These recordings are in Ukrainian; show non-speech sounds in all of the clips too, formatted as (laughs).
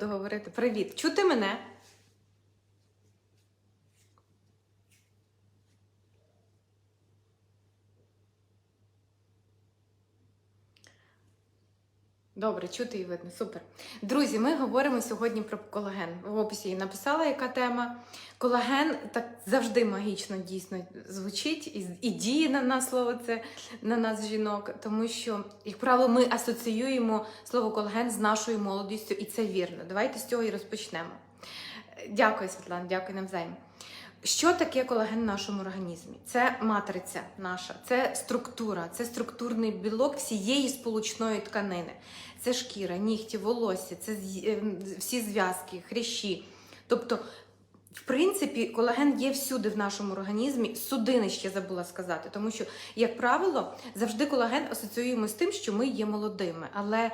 Договорити. Привіт. Чути мене? Добре, чути і видно. Супер. Друзі, ми говоримо сьогодні про колаген. В описі я написала, яка тема. Колаген так завжди магічно дійсно звучить і, і діє на нас слово це на нас жінок, тому що, як правило, ми асоціюємо слово колаген з нашою молодістю, і це вірно. Давайте з цього і розпочнемо. Дякую, Світлана, дякую навзаєм. Що таке колаген в нашому організмі? Це матриця наша, це структура, це структурний білок всієї сполучної тканини. Це шкіра, нігті, волосся, це е, всі зв'язки, хрящі. Тобто, в принципі, колаген є всюди в нашому організмі. Судини ще забула сказати, тому що, як правило, завжди колаген асоціюємо з тим, що ми є молодими. Але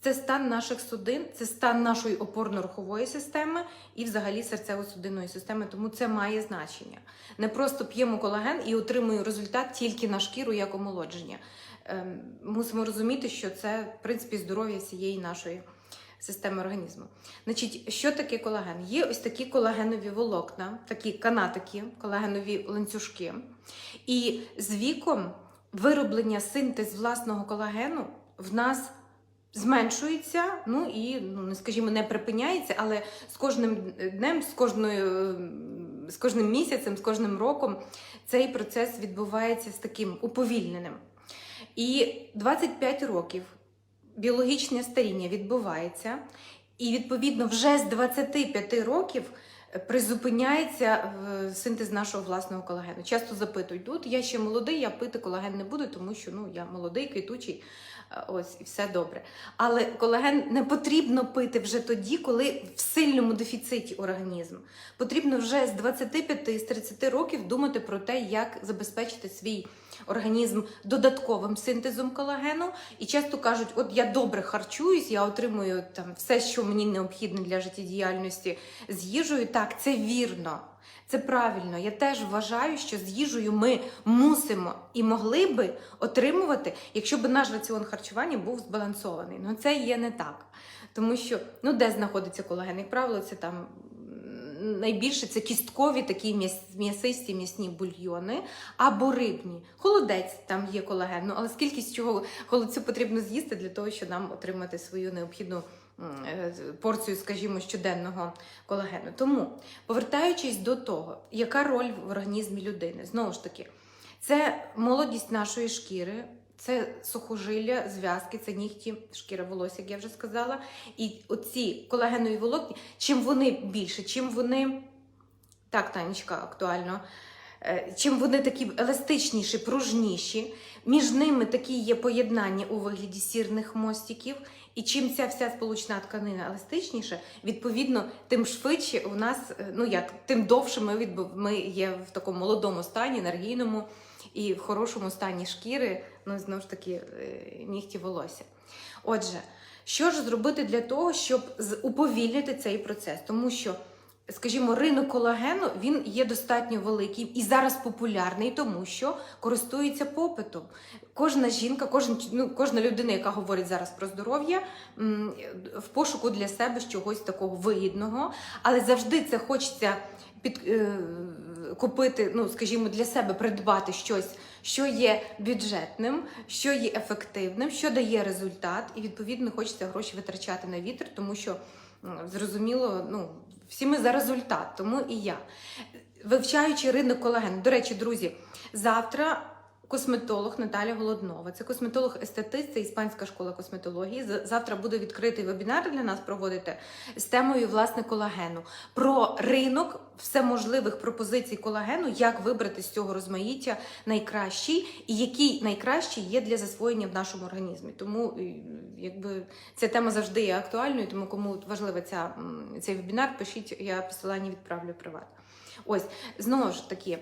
це стан наших судин, це стан нашої опорно-рухової системи і взагалі серцево-судинної системи, тому це має значення. Не просто п'ємо колаген і отримуємо результат тільки на шкіру як омолодження. Ем, Мусимо розуміти, що це в принципі здоров'я всієї нашої системи організму. Значить, що таке колаген? Є ось такі колагенові волокна, такі канатики, колагенові ланцюжки. І з віком вироблення синтез власного колагену в нас зменшується, ну і ну не скажімо, не припиняється, але з кожним днем, з кожною з кожним місяцем, з кожним роком цей процес відбувається з таким уповільненим. І 25 років біологічне старіння відбувається, і відповідно вже з 25 років призупиняється е, синтез нашого власного колагену. Часто запитують, тут я ще молодий, я пити колаген не буду, тому що ну, я молодий, квітучий, е, ось і все добре. Але колаген не потрібно пити вже тоді, коли в сильному дефіциті організм. Потрібно вже з 25 з 30 років думати про те, як забезпечити свій організм додатковим синтезом колагену. І часто кажуть, от я добре харчуюсь, я отримую там все, що мені необхідне для життєдіяльності з їжею. Так, це вірно. Це правильно. Я теж вважаю, що з їжею ми мусимо і могли би отримувати, якщо б наш раціон харчування був збалансований. Ну це є не так. Тому що ну де знаходиться колаген? Як правило, це там найбільше це кісткові такі м'ясисті м'ясні бульйони або рибні. Холодець там є колаген. Ну але скільки чого холодцю потрібно з'їсти для того, щоб нам отримати свою необхідну е, порцію, скажімо, щоденного колагену. Тому, повертаючись до того, яка роль в організмі людини, знову ж таки, це молодість нашої шкіри. Це сухожилля, зв'язки, це нігті, шкіра волосся, як я вже сказала. І оці колагенові волокна, чим вони більше, чим вони так, Танечка, актуально. Е, Чим вони такі еластичніші, пружніші, між ними такі є поєднання у вигляді сірних мостиків. І чим ця вся сполучна тканина еластичніша, відповідно, тим швидше у нас, е, ну як, тим довше ми, відбу- ми є в такому молодому стані, енергійному і в хорошому стані шкіри, ну знову ж таки е, нігті волосся. Отже, що ж зробити для того, щоб уповільнити цей процес? Тому що скажімо, ринок колагену він є достатньо великий і зараз популярний, тому що користується попитом. Кожна жінка, кожен, ну, кожна людина, яка говорить зараз про здоров'я, в пошуку для себе чогось такого вигідного, але завжди це хочеться під, е, купити, ну, скажімо, для себе придбати щось, що є бюджетним, що є ефективним, що дає результат, і відповідно хочеться гроші витрачати на вітер, тому що зрозуміло, ну, всі ми за результат, тому і я. Вивчаючи ринок колагену. До речі, друзі, завтра косметолог Наталя Голоднова. Це косметолог-естетист, це іспанська школа косметології. Завтра буде відкритий вебінар для нас проводити з темою власне колагену. Про ринок всеможливих пропозицій колагену, як вибрати з цього розмаїття найкращий і який найкращий є для засвоєння в нашому організмі. Тому якби ця тема завжди є актуальною, тому кому важлива ця, цей вебінар, пишіть, я посилання відправлю приват. Ось знову ж таки.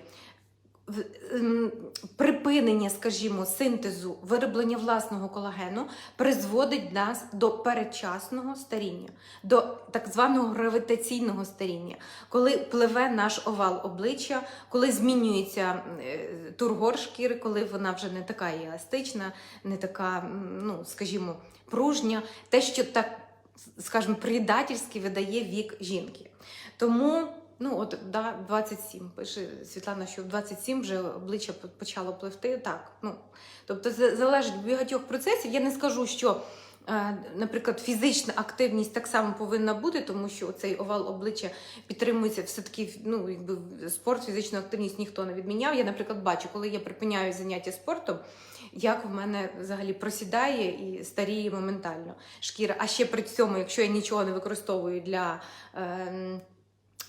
Ем, Припинення, скажімо, синтезу вироблення власного колагену призводить нас до передчасного старіння, до так званого гравітаційного старіння, коли пливе наш овал обличчя, коли змінюється е, тургор шкіри, коли вона вже не така еластична, не така, ну скажімо, пружня, те, що так скажімо, предательський видає вік жінки. Тому, ну от да, 27, пише Світлана, що в 27 вже обличчя почало пливти. Так, ну тобто залежить від багатьох процесів. Я не скажу, що. е, Наприклад, фізична активність так само повинна бути, тому що цей овал обличчя підтримується все-таки ну, якби спорт, фізичну активність ніхто не відміняв. Я, наприклад, бачу, коли я припиняю заняття спортом, як в мене взагалі просідає і старіє моментально шкіра. А ще при цьому, якщо я нічого не використовую для. ем,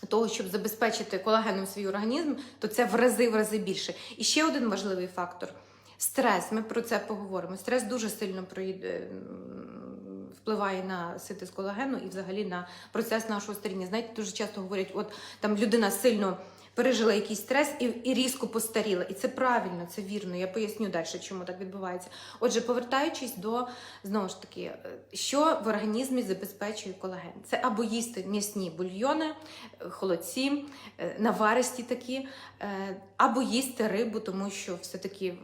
того, щоб забезпечити колагеном свій організм, то це в рази в рази більше. І ще один важливий фактор стрес. Ми про це поговоримо. Стрес дуже сильно впливає на синтез колагену і взагалі на процес нашого старіння. Знаєте, дуже часто говорять, от там людина сильно пережила якийсь стрес і, і різко постаріла. І це правильно, це вірно. Я поясню далі, чому так відбувається. Отже, повертаючись до знову ж таки, е, що в організмі забезпечує колаген? Це або їсти м'ясні бульйони, е, холодці, е, наваристі такі, або їсти рибу, тому що все-таки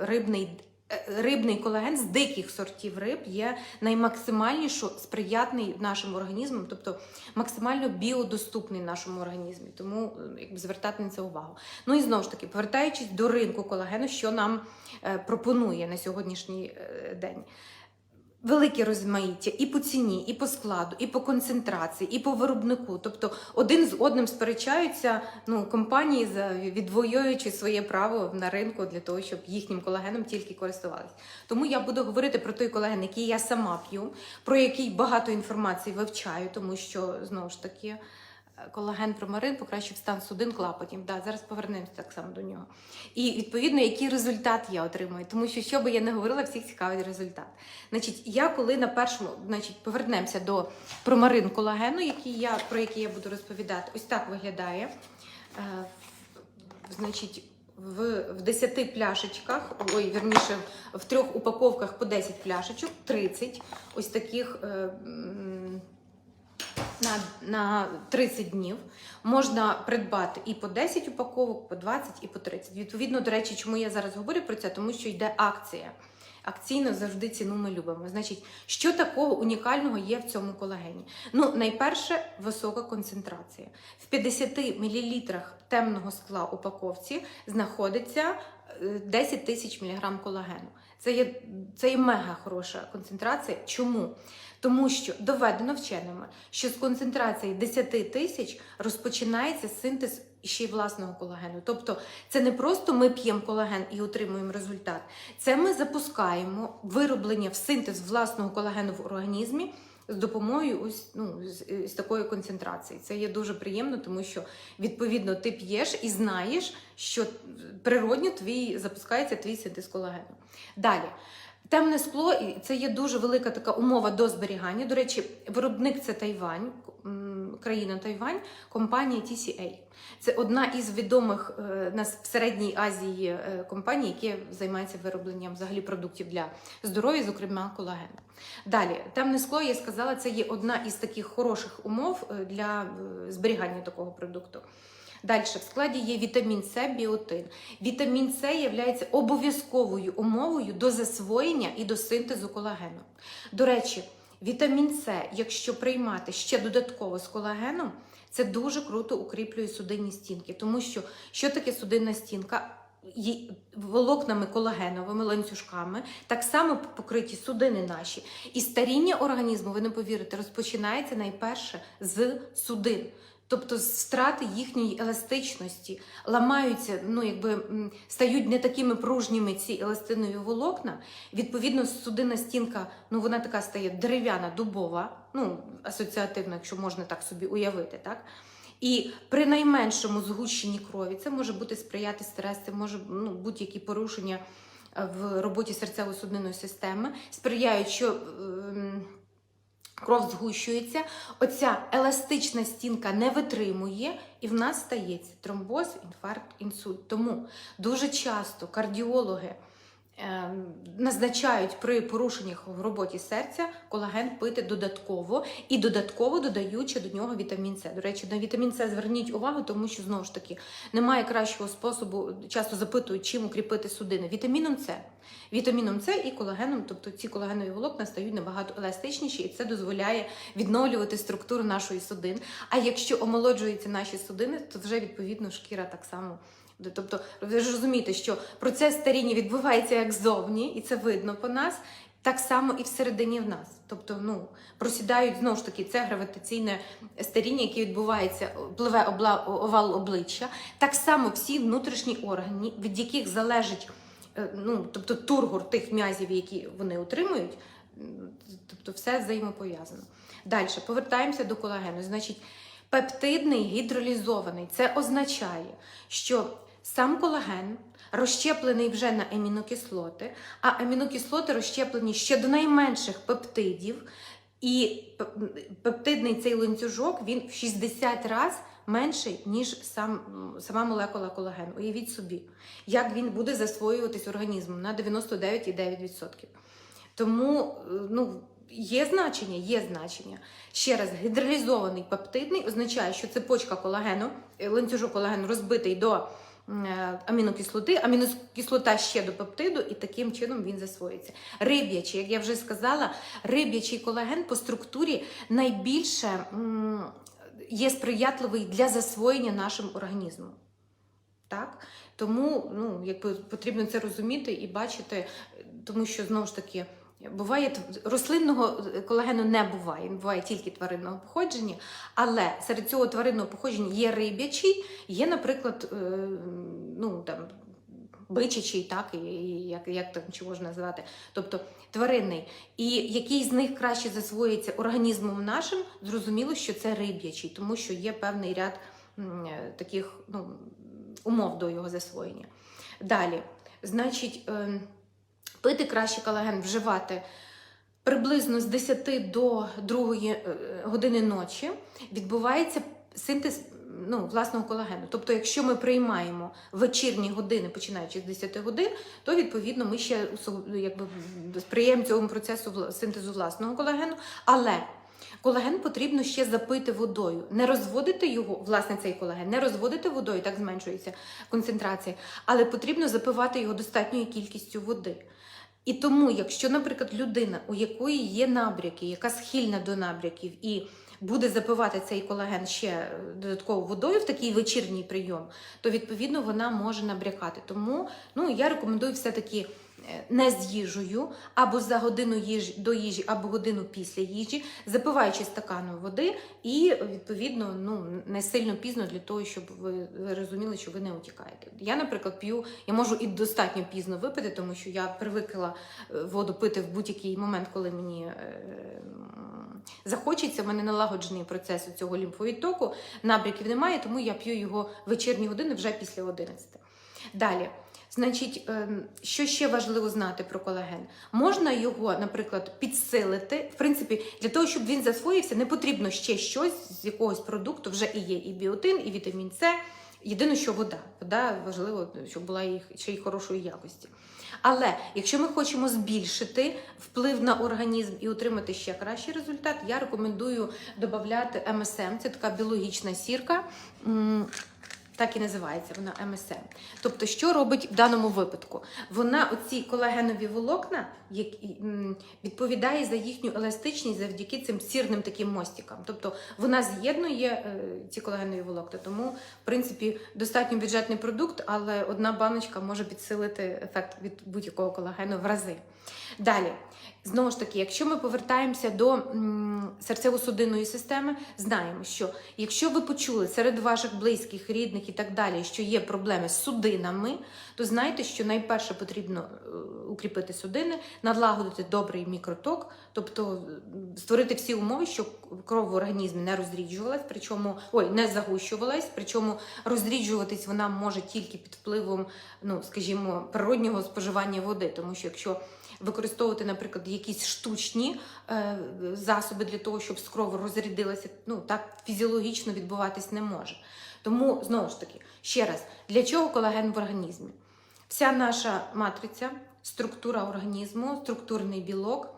рибний. Е, Рибний колаген з диких сортів риб є наймаксимальніше сприятний нашим організмам, тобто максимально біодоступний нашому організмі. Тому е, якби звертати на це увагу. Ну і знову ж таки, повертаючись до ринку колагену, що нам е, пропонує на сьогоднішній день. Велике розмаїття і по ціні, і по складу, і по концентрації, і по виробнику. Тобто один з одним сперечаються ну, компанії, відвоюючи своє право на ринку для того, щоб їхнім колагеном тільки користувалися. Тому я буду говорити про той колаген, який я сама п'ю, про який багато інформації вивчаю, тому що знову ж таки. Колаген промарин покращив стан судин клапотів. Да, зараз повернемося так само до нього. І відповідно, який результат я отримую. Тому що, що би я не говорила, всіх цікавий результат. Значить, я коли на першому, значить, повернемося до промарин колагену, який я, про який я буду розповідати, ось так виглядає. Е, значить, в, в 10 пляшечках, ой, вірніше, в трьох упаковках по 10 пляшечок, 30 ось таких. Е, на, на 30 днів можна придбати і по 10 упаковок, по 20 і по 30. Відповідно, до речі, чому я зараз говорю про це? Тому що йде акція. Акційно завжди ціну ми любимо. Значить, що такого унікального є в цьому колагені? Ну, найперше, висока концентрація. В 50 мл темного скла упаковці знаходиться е, 10 тисяч мг колагену. Це є, це є мега хороша концентрація. Чому? Тому що доведено вченими, що з концентрації 10 тисяч розпочинається синтез ще й власного колагену. Тобто це не просто ми п'ємо колаген і отримуємо результат. Це ми запускаємо вироблення в синтез власного колагену в організмі. З допомогою ось ну з, з такої концентрації це є дуже приємно, тому що відповідно ти п'єш і знаєш, що природньо твій запускається твій синтез колагену. Далі. Темне скло і це є дуже велика така умова до зберігання. До речі, виробник це Тайвань, країна Тайвань, компанія TCA. Це одна із відомих е, на с- в середній Азії е, компаній, які займаються виробленням взагалі продуктів для здоров'я, зокрема колагену. Далі, темне скло, я сказала, це є одна із таких хороших умов е, для зберігання такого продукту. Далі в складі є вітамін С, біотин. Вітамін С є обов'язковою умовою до засвоєння і до синтезу колагену. До речі, вітамін С, якщо приймати ще додатково з колагеном, це дуже круто укріплює судинні стінки, тому що що таке судинна стінка? Волокнами колагеновими ланцюжками, так само покриті судини наші. І старіння організму, ви не повірите, розпочинається найперше з судин. Тобто втрати їхньої еластичності ламаються, ну якби стають не такими пружніми ці еластинові волокна. Відповідно, судинна стінка, ну вона така стає дерев'яна, дубова, ну асоціативно, якщо можна так собі уявити, так. І при найменшому згущенні крові це може бути сприяти стрес, це може ну, будь-які порушення е, в роботі серцево-судинної системи, сприяють, що ем, кров згущується, оця еластична стінка не витримує, і в нас стається тромбоз, інфаркт, інсульт. Тому дуже часто кардіологи назначають при порушеннях в роботі серця колаген пити додатково і додатково додаючи до нього вітамін С. До речі, на вітамін С зверніть увагу, тому що знову ж таки немає кращого способу. Часто запитують, чим укріпити судини. Вітаміном С. Вітаміном С і колагеном, тобто ці колагенові волокна стають набагато еластичніші, і це дозволяє відновлювати структуру нашої судин. А якщо омолоджуються наші судини, то вже відповідно шкіра так само. Тобто, ви ж розумієте, що процес старіння відбувається як ззовні, і це видно по нас, так само і всередині в нас. Тобто, ну просідають знову ж таки це гравітаційне старіння, яке відбувається, пливе обла, овал обличчя. Так само всі внутрішні органи, від яких залежить е, ну, тобто тургор тих м'язів, які вони утримують, м, тобто все взаємопов'язано. Далі повертаємося до колагену. Значить, пептидний гідролізований. Це означає, що сам колаген розщеплений вже на амінокислоти, а амінокислоти розщеплені ще до найменших пептидів. І пептидний цей ланцюжок він в 60 разів менший, ніж сам, сама молекула колагену. Уявіть собі, як він буде засвоюватись організмом на 99,9%. Тому ну, є значення, є значення. Ще раз, гідролізований пептидний означає, що цепочка колагену, е, ланцюжок колагену розбитий до амінокислоти, амінокислота ще до пептиду, і таким чином він засвоїться. Риб'ячий, як я вже сказала, риб'ячий колаген по структурі найбільше є сприятливий для засвоєння нашим організмом. Так? Тому ну, якби потрібно це розуміти і бачити, тому що знову ж таки. Буває рослинного колагену не буває, він буває тільки тваринного походження, але серед цього тваринного походження є риб'ячий, є, наприклад, е, ну там бичачий, так як, як там чи можна назвати, тобто тваринний. І який з них краще засвоїться організмом нашим, зрозуміло, що це риб'ячий, тому що є певний ряд е, таких ну, умов до його засвоєння. Далі, значить, е, пити краще колаген, вживати приблизно з 10 до 2 години ночі відбувається синтез ну, власного колагену. Тобто, якщо ми приймаємо вечірні години, починаючи з 10 годин, то відповідно ми ще якби, сприяємо цьому процесу синтезу власного колагену. Але Колаген потрібно ще запити водою, не розводити його, власне, цей колаген, не розводити водою, так зменшується концентрація, але потрібно запивати його достатньою кількістю води. І тому, якщо, наприклад, людина, у якої є набряки, яка схильна до набряків, і буде запивати цей колаген ще е, додатково водою в такий вечірній прийом, то відповідно вона може набрякати. Тому ну, я рекомендую все-таки не з їжею, або за годину їжі до їжі, або годину після їжі, запиваючи стаканом води, і відповідно ну не сильно пізно для того, щоб ви, ви розуміли, що ви не утікаєте. Я, наприклад, п'ю, я можу і достатньо пізно випити, тому що я привикла е, воду пити в будь-який момент, коли мені. е, Захочеться, в мене налагоджений процес цього лімфовідтоку, набряків немає, тому я п'ю його вечірні години вже після 11. Далі, значить, ем, що ще важливо знати про колаген? Можна його, наприклад, підсилити. В принципі, для того, щоб він засвоївся, не потрібно ще щось з якогось продукту, вже і є і біотин, і вітамін С. Єдине, що вода. Вода важливо, щоб була їх ще й хорошої якості. Але якщо ми хочемо збільшити вплив на організм і отримати ще кращий результат, я рекомендую додати МСМ. Це така біологічна сірка. Так і називається вона МСМ. Тобто, що робить в даному випадку? Вона, оці колагенові волокна, які відповідає за їхню еластичність завдяки цим сірним таким мостикам. Тобто вона з'єднує е, ці колагенові волокна. Тому, в принципі, достатньо бюджетний продукт, але одна баночка може підсилити ефект від будь-якого колагену в рази. Далі, знову ж таки, якщо ми повертаємося до серцево-судинної системи, знаємо, що якщо ви почули серед ваших близьких, рідних і так далі, що є проблеми з судинами, то знайте, що найперше потрібно е, укріпити судини, налагодити добрий мікроток, тобто створити всі умови, щоб кров в організмі не розріджувалась, причому ой, не загущувалась, причому розріджуватись вона може тільки під впливом, ну скажімо, природнього споживання води, тому що якщо використовувати, наприклад, якісь штучні е, засоби для того, щоб кров розрядилася, ну так фізіологічно відбуватись не може. Тому знову ж таки, ще раз, для чого колаген в організмі? Вся наша матриця структура організму, структурний білок.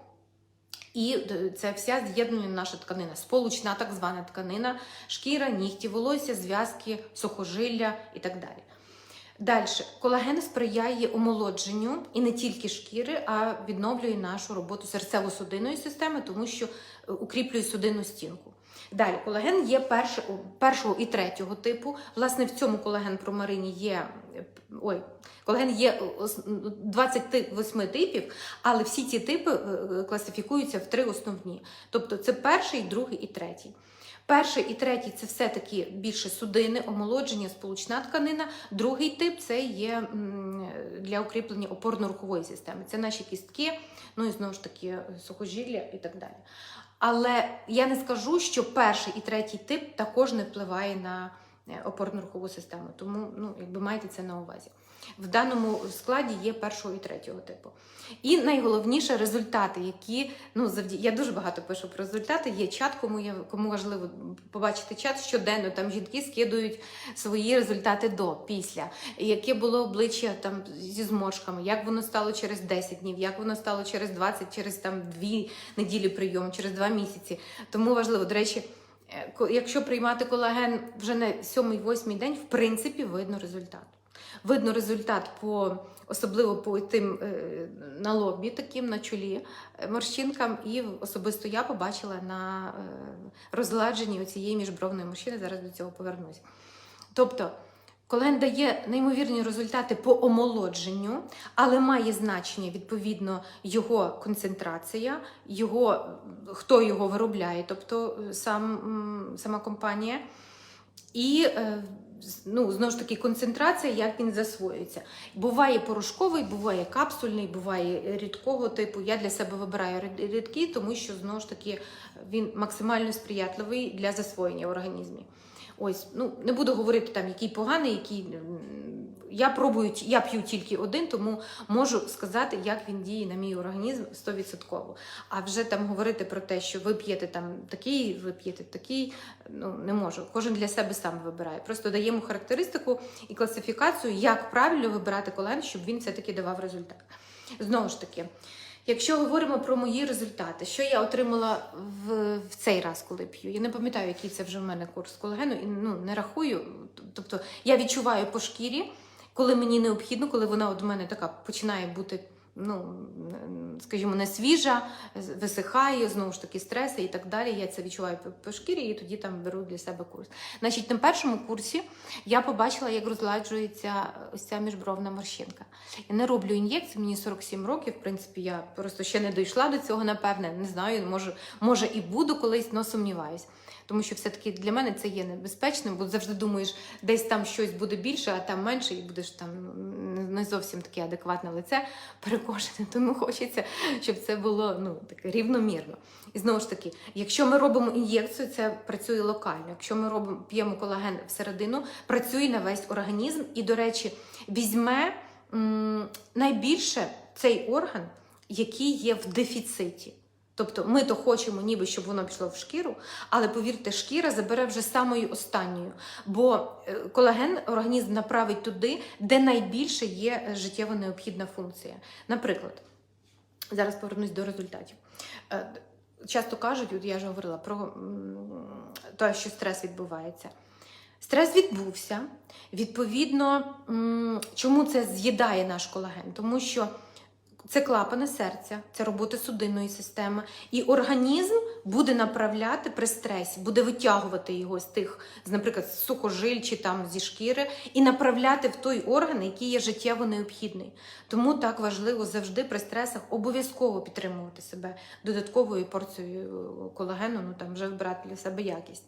І це вся з'єднана наша тканина, сполучна так звана тканина, шкіра, нігті, волосся, зв'язки, сухожилля і так далі. Далі, колаген сприяє омолодженню і не тільки шкіри, а відновлює нашу роботу серцево-судинної системи, тому що е, укріплює судинну стінку. Далі, колаген є перше- першого і третього типу. Власне, в цьому колаген промарині є. е, Ой, колаген є ос- 28 типів, але всі ці типи е, е, класифікуються в три основні. Тобто це перший, другий і третій. Перший і третій це все-таки більше судини, омолодження, сполучна тканина. Другий тип це є для укріплення опорно-рухової системи. Це наші кістки, ну і знову ж таки сухожилля і так далі. Але я не скажу, що перший і третій тип також не впливає на е, опорно-рухову систему. Тому ну, якби майте це на увазі. В даному складі є першого і третього типу. І найголовніше результати, які ну завді... я дуже багато пишу про результати. Є чат, кому я кому важливо побачити чат щоденно. Там жінки скидують свої результати до, після, яке було обличчя там зі зморшками, як воно стало через 10 днів, як воно стало через 20, через там 2 неділі прийому, через 2 місяці. Тому важливо, до речі. е, Якщо приймати колаген вже на 7-8 день, в принципі, видно результат. Видно результат по особливо по тим е, на лобі, таким на чолі е, морщинкам, і особисто я побачила на е, розгладженні цієї міжбровної морщини. Зараз до цього повернусь. Тобто, колаген дає неймовірні результати по омолодженню, але має значення відповідно його концентрація, його, хто його виробляє, тобто сам, сама компанія. І ну, знову ж таки концентрація, як він засвоюється. Буває порошковий, буває капсульний, буває рідкого типу. Я для себе вибираю рід- рідкий, тому що знову ж таки він максимально сприятливий для засвоєння в організмі. Ось, ну не буду говорити там, який поганий, який. Я пробую, я п'ю тільки один, тому можу сказати, як він діє на мій організм 100%. А вже там говорити про те, що ви п'єте там такий, ви п'єте такий, ну не можу. Кожен для себе сам вибирає. Просто даємо характеристику і класифікацію, як правильно вибирати колаген, щоб він все-таки давав результат. Знову ж таки, якщо говоримо про мої результати, що я отримала в, в цей раз, коли п'ю, я не пам'ятаю, який це вже в мене курс колагену, і ну не рахую. Тобто я відчуваю по шкірі, коли мені необхідно, коли вона от в мене така починає бути. Ну, скажімо, не свіжа, висихає, знову ж таки, стреси і так далі. Я це відчуваю по, шкірі і тоді там беру для себе курс. Значить, на першому курсі я побачила, як розладжується ось ця міжбровна морщинка. Я не роблю ін'єкції, мені 47 років. В принципі, я просто ще не дійшла до цього, напевне. Не знаю, може, може і буду колись, але сумніваюсь. Тому що все-таки для мене це є небезпечним, бо завжди думаєш, десь там щось буде більше, а там менше, і будеш там ну, не зовсім таке адекватне лице перекошене. (laughs) Тому хочеться, щоб це було ну, таке рівномірно. І знову ж таки, якщо ми робимо ін'єкцію, це працює локально. Якщо ми робимо п'ємо колаген всередину, працює на весь організм. І, до речі, візьме м, найбільше цей орган, який є в дефіциті. Тобто ми то хочемо, ніби щоб воно пішло в шкіру, але повірте, шкіра забере вже самою останньою. Бо е, колаген організм направить туди, де найбільше є е, життєво необхідна функція. Наприклад, зараз повернусь до результатів. Е, Часто кажуть, от я вже говорила про те, що стрес відбувається. Стрес відбувся. Відповідно, чому це з'їдає наш колаген? Тому що це клапани серця, це робота судинної системи, і організм буде направляти при стресі, буде витягувати його з тих, наприклад, з сухожиль чи там зі шкіри, і направляти в той орган, який є життєво необхідний. Тому так важливо завжди при стресах обов'язково підтримувати себе додатковою порцією колагену, ну там вже вибрати для себе якість.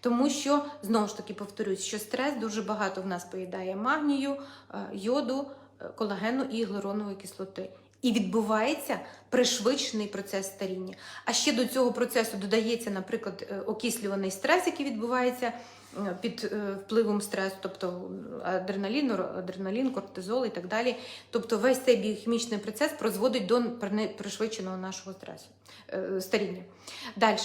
Тому що знову ж таки повторюсь, що стрес дуже багато в нас поїдає магнію, е, йоду, е, колагену і гіалуронової кислоти. І відбувається пришвидшений процес старіння. А ще до цього процесу додається, наприклад, е, окислюваний стрес, який відбувається е, під е, впливом стресу, тобто адреналін, адреналін, кортизол і так далі. Тобто весь цей біохімічний процес призводить до пришвидшеного нашого стресу, старіння. Далі,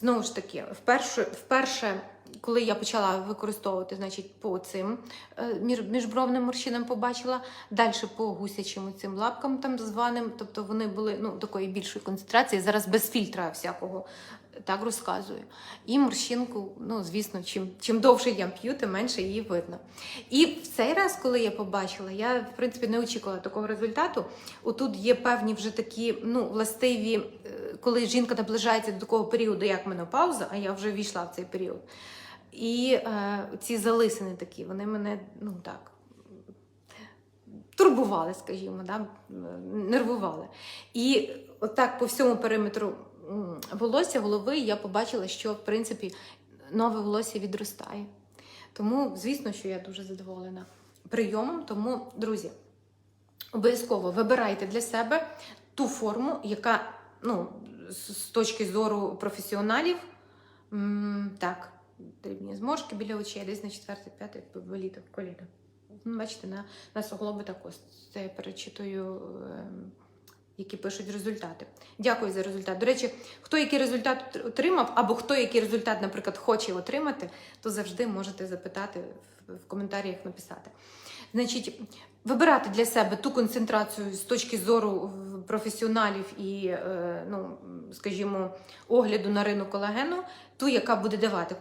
знову ж таки, вперше, вперше коли я почала використовувати, значить, по цим е, міжбровним морщинам побачила, далі по гусячим цим лапкам там званим, тобто вони були ну, такої більшої концентрації, зараз без фільтра всякого так розказую. І морщинку, ну, звісно, чим, чим довше я п'ю, тим менше її видно. І в цей раз, коли я побачила, я в принципі не очікувала такого результату. Отут є певні вже такі ну, властиві, е, коли жінка наближається до такого періоду, як менопауза, а я вже війшла в цей період. І е, ці залисини такі, вони мене ну так. Турбували, скажімо, да? нервували. І отак по всьому периметру волосся, голови я побачила, що в принципі нове волосся відростає. Тому, звісно, що я дуже задоволена прийомом. Тому, друзі, обов'язково вибирайте для себе ту форму, яка ну, з точки зору професіоналів, так, дрібні зморшки біля очей, десь на четвертий, п'ятий боліто, коліно. Ну, Бачите, на, на суглоби також. Це я перечитую, ем, які пишуть результати. Дякую за результат. До речі, хто який результат отримав, або хто який результат, наприклад, хоче отримати, то завжди можете запитати в, коментарях написати. Значить, вибирати для себе ту концентрацію з точки зору професіоналів і, е, ну, скажімо, огляду на ринок колагену, ту, яка буде давати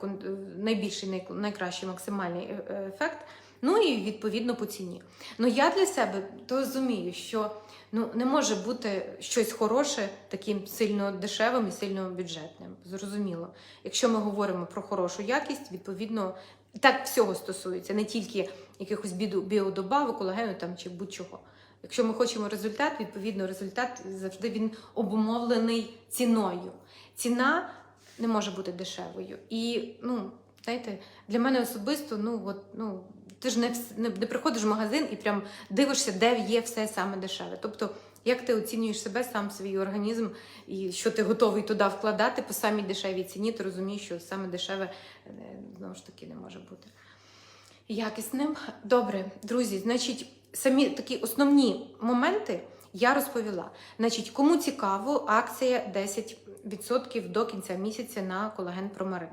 найбільший, най- найкращий максимальний е, ефект. Ну і відповідно по ціні. Ну я для себе то розумію, що ну не може бути щось хороше таким сильно дешевим і сильно бюджетним. Зрозуміло. Якщо ми говоримо про хорошу якість, відповідно так всього стосується, не тільки якихось біодобавок, колагену там чи будь-чого. Якщо ми хочемо результат, відповідно, результат завжди він обумовлений ціною. Ціна не може бути дешевою. І ну, знаєте, для мене особисто, ну от ну. Ти ж не, не, не приходиш в магазин і прям дивишся, де є все саме дешеве. Тобто, як ти оцінюєш себе, сам свій організм, і що ти готовий туди вкладати по самій дешевій ціні, ти розумієш, що саме дешеве е, знову ж таки не може бути якісним. Добре, друзі, значить, самі такі основні моменти я розповіла. Значить, кому цікаво, акція 10% до кінця місяця на колаген Промарин.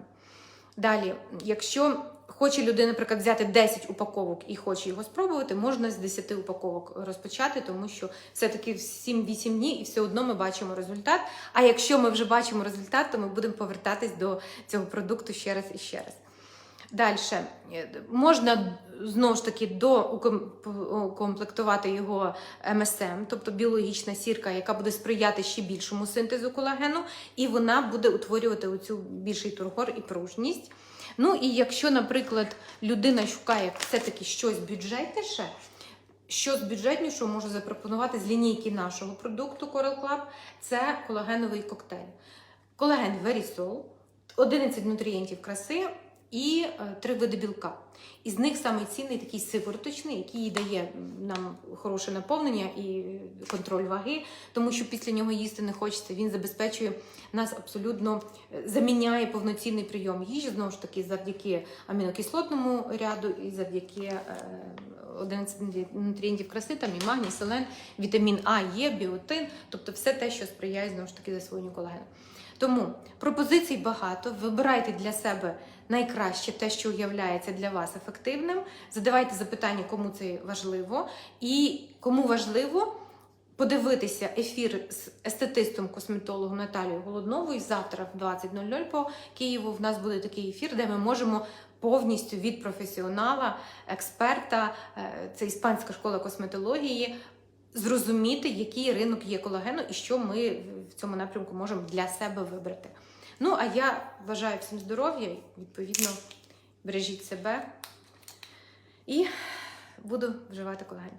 Далі, якщо хоче людина, наприклад, взяти 10 упаковок і хоче його спробувати, можна з 10 упаковок розпочати, тому що все-таки 7-8 днів і все одно ми бачимо результат. А якщо ми вже бачимо результат, то ми будемо повертатись до цього продукту ще раз і ще раз. Далі можна знову ж таки доукомплектувати його МСМ, тобто біологічна сірка, яка буде сприяти ще більшому синтезу колагену, і вона буде утворювати оцю більший тургор і пружність. Ну і якщо, наприклад, людина шукає все-таки щось бюджетніше, що з бюджетнішого можу запропонувати з лінійки нашого продукту Coral Club, це колагеновий коктейль. Колаген Verisol, 11 нутрієнтів краси і е, три види білка. Із них самий цінний такий сивороточний, який дає нам хороше наповнення і контроль ваги, тому що після нього їсти не хочеться. Він забезпечує нас абсолютно е, заміняє повноцінний прийом їжі, знову ж таки, завдяки амінокислотному ряду і завдяки е, 11 нутрієнтів краси, там і магній, селен, вітамін А є, біотин, тобто все те, що сприяє знову ж таки засвоєнню колагену. Тому пропозицій багато. Вибирайте для себе найкраще те, що уявляється для вас ефективним. Задавайте запитання, кому це важливо, і кому важливо подивитися ефір з естетистом-косметологом Наталією Голодновою завтра в 20.00 по Києву. В нас буде такий ефір, де ми можемо. Повністю від професіонала, експерта, е, це іспанська школа косметології, зрозуміти, який ринок є колагену і що ми в цьому напрямку можемо для себе вибрати. Ну, а я бажаю всім здоров'я, відповідно, бережіть себе і буду вживати колаген.